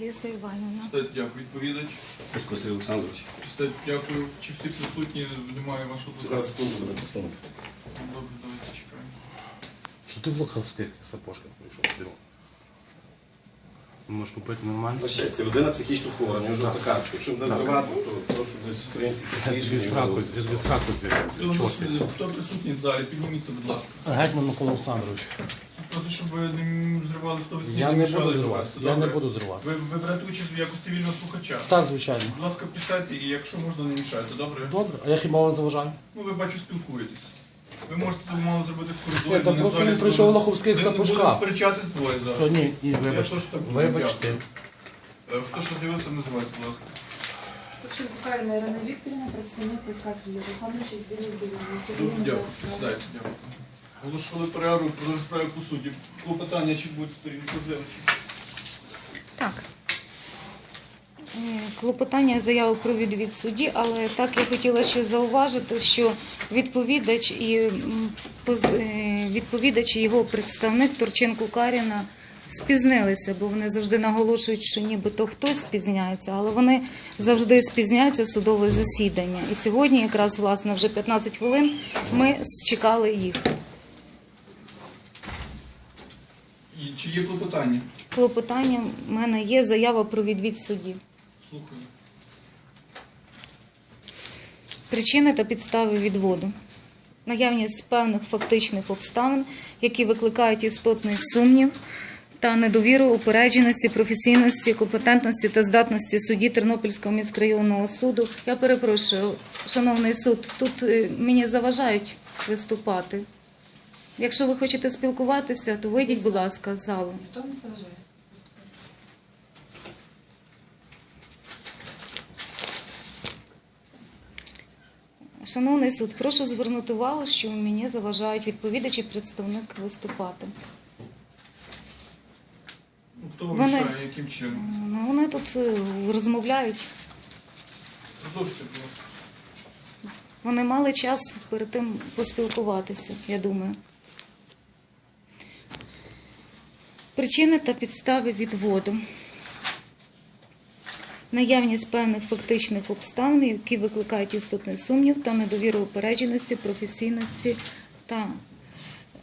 Аліса Іванівна. Читайте, дякую. Відповідач. Пуско Олександрович. Читайте, дякую. Чи всі присутні немає вашого Зараз секунду буде представник. Добре, давайте чекаємо. Що ти в лоховських сапожках прийшов, Сiro? Можеш купити нормально? На щастя, людина психічно хвора, у нього жовта карточка. Якщо буде зривати, то прошу десь нас, е, Хто присутній в залі? Підніміться, будь ласка. Гетьман Микола Олександрович. Просто щоб не зривали 108 Я не буду зривати. Я не буду зривати. Ви, ви берете участь в якості вільного слухача. Так, звичайно. Будь ласка, присядьте і якщо можна, не мішайте, добре? Добре, а я хіба вам заважаю? Ну, ви бачу, спілкуєтесь. Ви можете це мало зробити в коридорі. Та просто він прийшов в лоховських Ми сапожках. Не будемо сперечатись двоє То зараз. ні, ні, Я вибачте. теж так буду, Вибачте. Е, Хто що з'явився, називайте, будь ласка. Почему Карина Ірина Вікторівна, представник ПСК Сергій Олександрович із Білої Ну, Дякую, сідайте, дякую. Оголошували перерву про розправу по суді. Клопотання чи будуть сторін проблем? Так. Клопотання заяви про відвід судді, але так я хотіла ще зауважити, що відповідач і е, відповідач і його представник Турченко Каріна спізнилися, бо вони завжди наголошують, що нібито хтось спізняється, але вони завжди спізняються судове засідання. І сьогодні, якраз власне, вже 15 хвилин ми чекали їх. І чи є клопотання? Клопотання в мене є заява про відвід судді. Слухаю. Причини та підстави відводу. Наявність певних фактичних обставин, які викликають істотний сумнів та недовіру упередженості, професійності, компетентності та здатності судді Тернопільського міськрайонного суду. Я перепрошую, шановний суд, тут е, мені заважають виступати. Якщо ви хочете спілкуватися, то вийдіть, будь ласка, з залу. Ніхто не заважає. Шановний суд, прошу звернути увагу, що мені заважають відповідачі представник виступати. Хто вам Вони- мішає, яким чином? Ну, вони тут е, розмовляють. Продовжуйте, будь ласка. Вони мали час перед тим поспілкуватися, я думаю. Причини та підстави відводу. Наявність певних фактичних обставин, які викликають істотний сумнів та недовіру упередженості, професійності та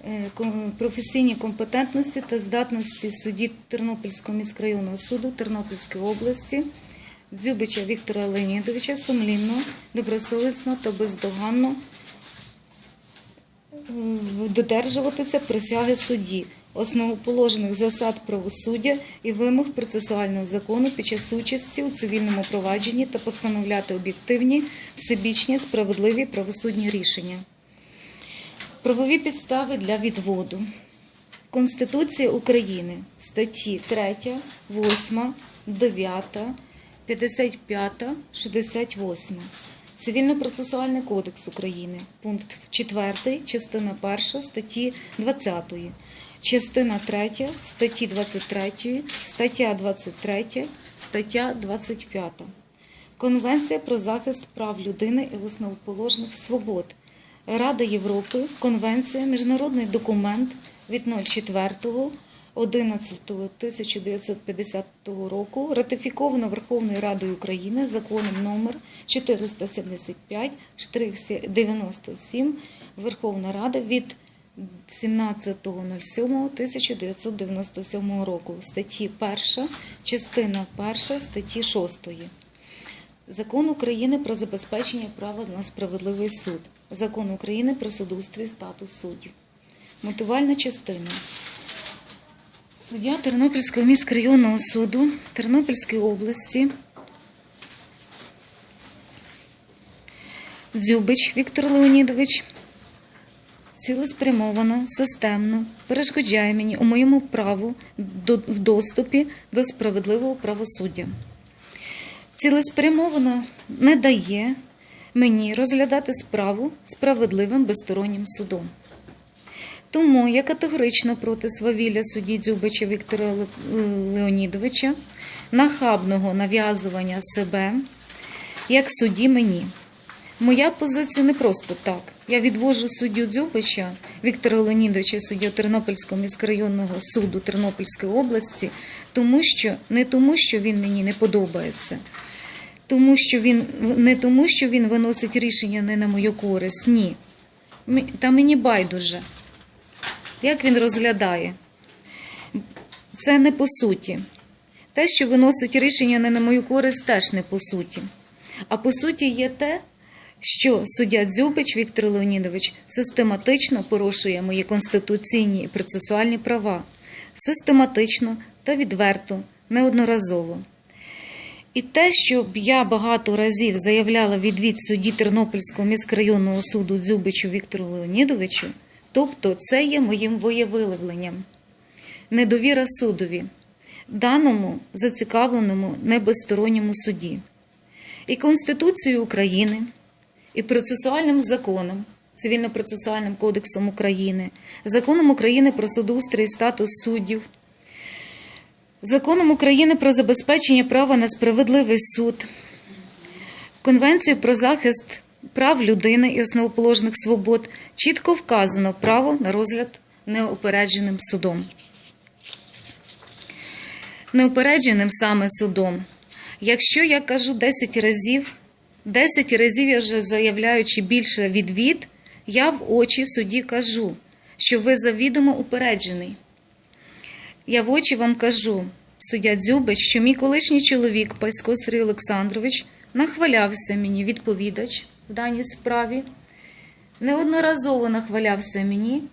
е, професійній компетентності та здатності судді Тернопільського міськрайонного суду Тернопільської області Дзюбича Віктора Леонідовича сумлінно, добросовісно та бездоганно додержуватися присяги судді, основоположених засад правосуддя і вимог процесуального закону під час участі у цивільному провадженні та постановляти об'єктивні, всебічні, справедливі правосудні рішення. Правові підстави для відводу. Конституція України, статті 3, 8, 9, 55, 68. Цивільно-процесуальний кодекс України, пункт 4, частина 1 статті 20, частина 3 статті 23, стаття 23, стаття 25. Конвенція про захист прав людини і основоположних свобод. Рада Європи, Конвенція, міжнародний документ від 04 11.1950 року, ратифіковано Верховною Радою України законом номер 475-97 Верховна Рада від 17.07.1997 року, статті 1, частина 1 статті 6. Закон України про забезпечення права на справедливий суд. Закон України про судоустрій статус суддів. Мотивальна частина. Суддя Тернопільського міськрайонного суду Тернопільської області Дзюбич Віктор Леонідович цілеспрямовано, системно перешкоджає мені у моєму праву в доступі до справедливого правосуддя цілеспрямовано не дає мені розглядати справу справедливим безстороннім судом. Тому я категорично проти свавілля судді Дзюбича Віктора Леонідовича, нахабного нав'язування себе як судді мені. Моя позиція не просто так. Я відвожу суддю Дзюбича Віктора Леонідовича, суддю Тернопільського міськрайонного суду Тернопільської області, тому що не тому, що він мені не подобається, тому що він не тому, що він виносить рішення не на мою користь. Ні. Та мені байдуже. Як він розглядає? Це не по суті. Те, що виносить рішення не на мою користь, теж не по суті. А по суті є те, що суддя Дзюбич Віктор Леонідович систематично порушує мої конституційні і процесуальні права. Систематично та відверто, неодноразово. І те, що я багато разів заявляла відвід судді Тернопільського міськрайонного суду Дзюбичу Віктору Леонідовичу, тобто це є моїм воєвиявленням. Недовіра судові, даному зацікавленому небезсторонньому суді. І Конституцією України, і процесуальним законом, Цивільно-процесуальним кодексом України, законом України про судоустрій і статус суддів, законом України про забезпечення права на справедливий суд, Конвенцією про захист прав людини і основоположних свобод чітко вказано право на розгляд неупередженим судом. Неупередженим саме судом. Якщо я кажу 10 разів, 10 разів я вже заявляючи більше відвід, я в очі судді кажу, що ви завідомо упереджений. Я в очі вам кажу, суддя Дзюбич, що мій колишній чоловік Пасько Сергій Олександрович нахвалявся мені відповідач в даній справі, неодноразово нахвалявся мені,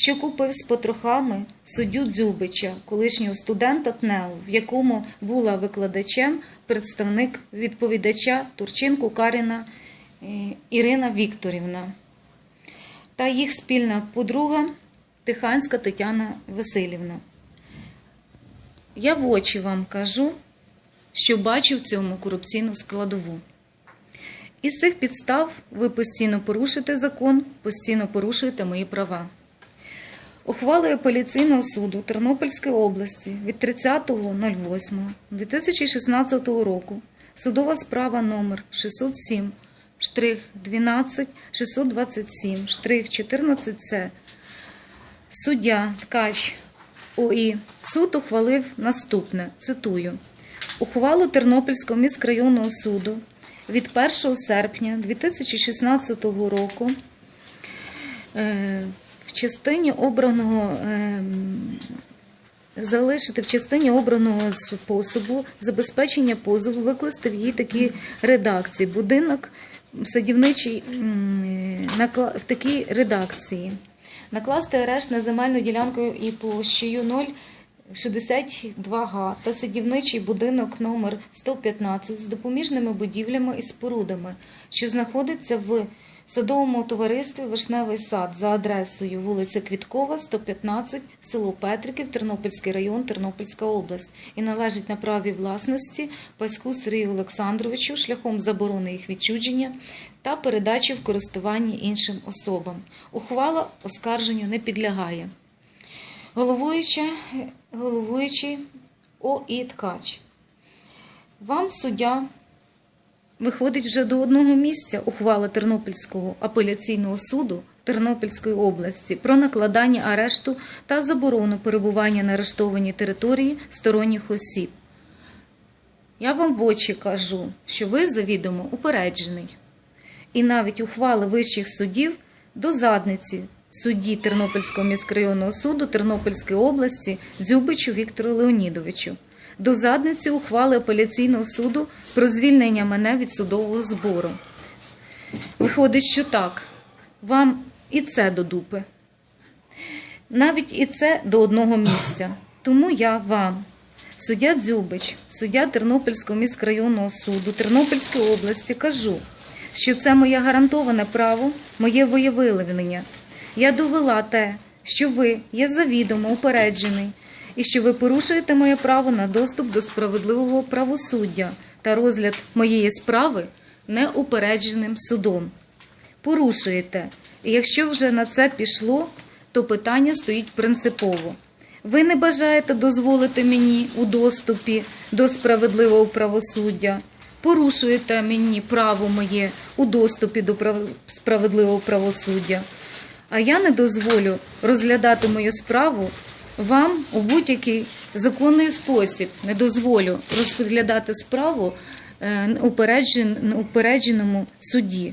що купив з потрохами суддю Дзюбича, колишнього студента ТНЕУ, в якому була викладачем представник відповідача Турчинку Каріна е, Ірина Вікторівна та їх спільна подруга Тиханська Тетяна Васильівна. Я в очі вам кажу, що бачу в цьому корупційну складову. Із цих підстав ви постійно порушуєте закон, постійно порушуєте мої права. Ухвалою апеляційного суду Тернопільської області від 30.08.2016 року судова справа номер 607 штрих 12 627 штрих 14 С Суддя Ткач ОІ суд ухвалив наступне, цитую, ухвалу Тернопільського міськрайонного суду від 1 серпня 2016 року е, частині обраного ем, залишити в частині обраного способу забезпечення позову, викласти в її такі редакції. Будинок садівничий е, в такій редакції. Накласти арешт на земельну ділянку і площею 0,62 га та садівничий будинок номер 115 з допоміжними будівлями і спорудами, що знаходиться в садовому товаристві Вишневий сад за адресою вулиця Квіткова, 115, село Петриків, Тернопільський район, Тернопільська область і належить на праві власності Паську Сергію Олександровичу шляхом заборони їх відчудження та передачі в користування іншим особам. Ухвала оскарженню не підлягає. Головуючий О.І. Ткач. Вам суддя виходить вже до одного місця ухвала Тернопільського апеляційного суду Тернопільської області про накладання арешту та заборону перебування на арештованій території сторонніх осіб. Я вам в очі кажу, що ви завідомо упереджений. І навіть ухвали вищих судів до задниці судді Тернопільського міськрайонного суду Тернопільської області Дзюбичу Віктору Леонідовичу. До задниці ухвали апеляційного суду про звільнення мене від судового збору. Виходить, що так, вам і це до дупи. Навіть і це до одного місця. Тому я вам, суддя Дзюбич, суддя Тернопільського міськрайонного суду Тернопільської області, кажу, що це моє гарантоване право, моє воєвиявлення. Я довела те, що ви є завідомо упереджений і що ви порушуєте моє право на доступ до справедливого правосуддя та розгляд моєї справи неупередженим судом. Порушуєте. І якщо вже на це пішло, то питання стоїть принципово. Ви не бажаєте дозволити мені у доступі до справедливого правосуддя, порушуєте мені право моє у доступі до справедливого правосуддя. А я не дозволю розглядати мою справу вам у будь-який законний спосіб не дозволю розглядати справу е, упередженому суді.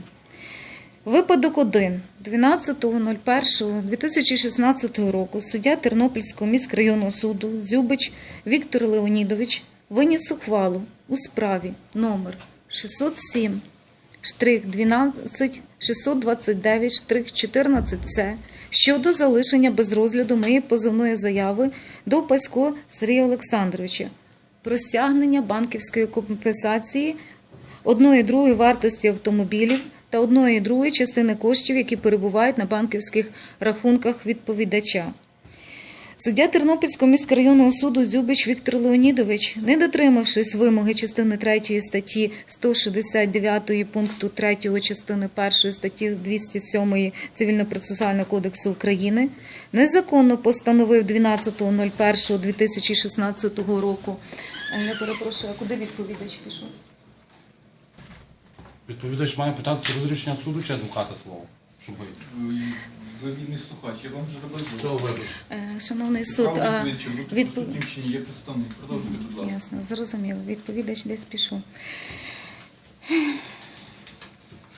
Випадок 1. 12.01.2016 року суддя Тернопільського міськрайонного суду Дзюбич Віктор Леонідович виніс ухвалу у справі номер 607 штрих 12 629 штрих 14 С щодо залишення без розгляду моєї позивної заяви до Пасько Сергія Олександровича про стягнення банківської компенсації одної другої вартості автомобілів та одної другої частини коштів, які перебувають на банківських рахунках відповідача. Суддя Тернопільського міськрайонного суду Дзюбич Віктор Леонідович, не дотримавшись вимоги частини 3 статті 169 пункту 3 частини 1 статті 207 Цивільно-процесуального кодексу України, незаконно постановив 12.01.2016 року. Е, Я перепрошую, а куди відповідач пішов? Відповідач має питати про розрішення суду чи адвоката. Щоб ви. Вільний слухач, я вам вже робив. вибач. Е, Шановний суд, а, відпов- присутнім? Є представник. Продовжуйте, будь ласка. Ясно, зрозуміло. Відповідач десь пішов.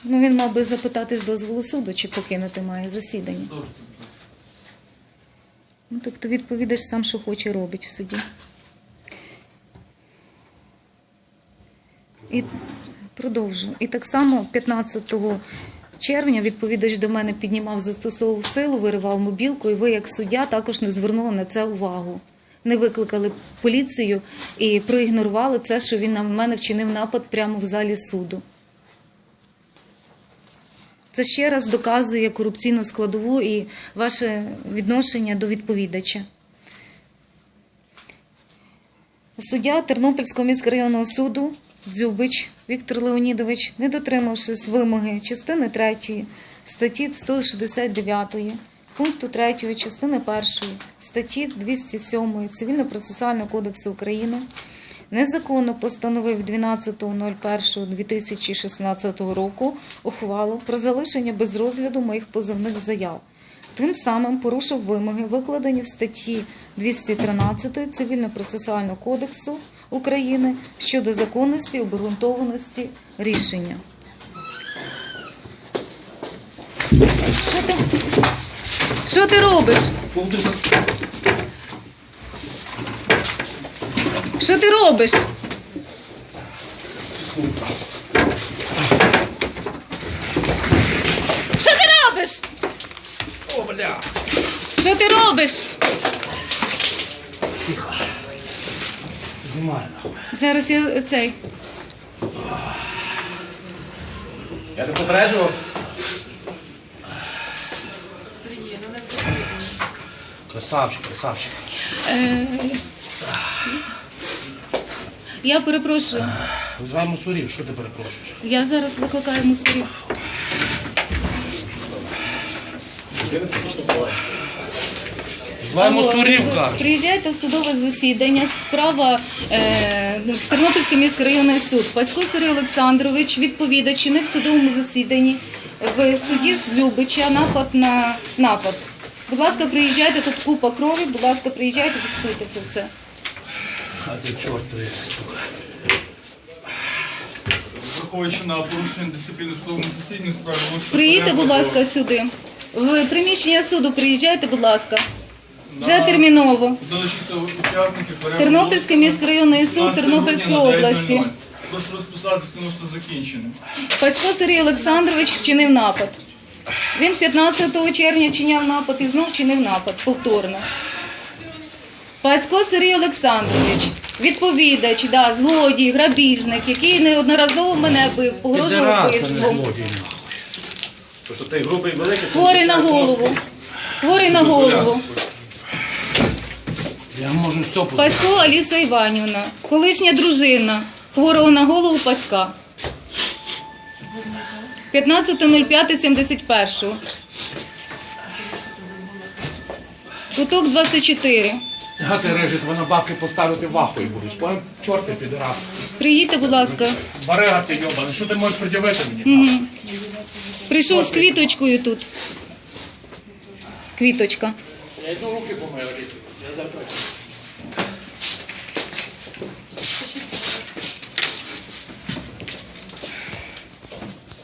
Ну, він мав би запитати з дозволу суду, чи покинути має засідання. Продовжуйте, будь ласка. Ну, тобто відповідач сам, що хоче, робить в суді. І продовжу. І так само 15 червня відповідач до мене піднімав, застосовував силу, виривав мобілку, і ви, як суддя, також не звернули на це увагу. Не викликали поліцію і проігнорували це, що він на мене вчинив напад прямо в залі суду. Це ще раз доказує корупційну складову і ваше відношення до відповідача. Суддя Тернопільського міськрайонного суду Дзюбич Віктор Леонідович, не дотримавшись вимоги частини 3 статті 169, пункту 3 частини 1 статті 207 Цивільно-процесуального кодексу України, незаконно постановив 12.01.2016 року ухвалу про залишення без розгляду моїх позовних заяв. Тим самим порушив вимоги, викладені в статті 213 Цивільно-процесуального кодексу України щодо законності і обґрунтованості рішення. Що ти, що ти робиш? Що ти робиш? Що ти робиш? О, бля! Що ти робиш? Знімай нахуй. Зараз я цей. Я не попереджував. Красавчик, красавчик. Я перепрошую. Визивай мусорів, що ти перепрошуєш? Я зараз викликаю мусорів. Мусорів, Ви кажеш. Приїжджайте в судове засідання. Справа е, в Тернопільський міськрайонний суд. Пасько Сергій Олександрович, відповідач, не в судовому засіданні. В суді з Любича напад на напад. Будь ласка, приїжджайте, тут купа крові, будь ласка, приїжджайте, фіксуйте це все. А ти чорт сука. Враховуючи на порушення дисципліни в судовому засіданні можете Приїдьте, будь ласка, сюди. В приміщення суду приїжджайте, будь ласка. Вже терміново. Тернопільський міськрайонний суд Тернопільської області. Прошу розписатись, тому що закінчено. Пасько Сергій Олександрович вчинив напад. Він 15 червня вчиняв напад і знов вчинив напад повторно. Пасько Сергій Олександрович, відповідач, да, злодій, грабіжник, який неодноразово мене бив, погрожував вбивством. То що ти грубий великий, Хворий на голову. Хворий на голову. Я можу все позбути. Пасько Аліса Іванівна, колишня дружина, хворого на голову Паська. 15.05.71. Куток 24. Я ти режет, вона бабки поставити вафою будеш. Поняв? Чорт ти підрав. Приїдьте, будь ласка. Барига ти йобаний, що ти можеш пред'явити мені? Прийшов з квіточкою тут. Квіточка. Я йду руки помию, зараз працюю.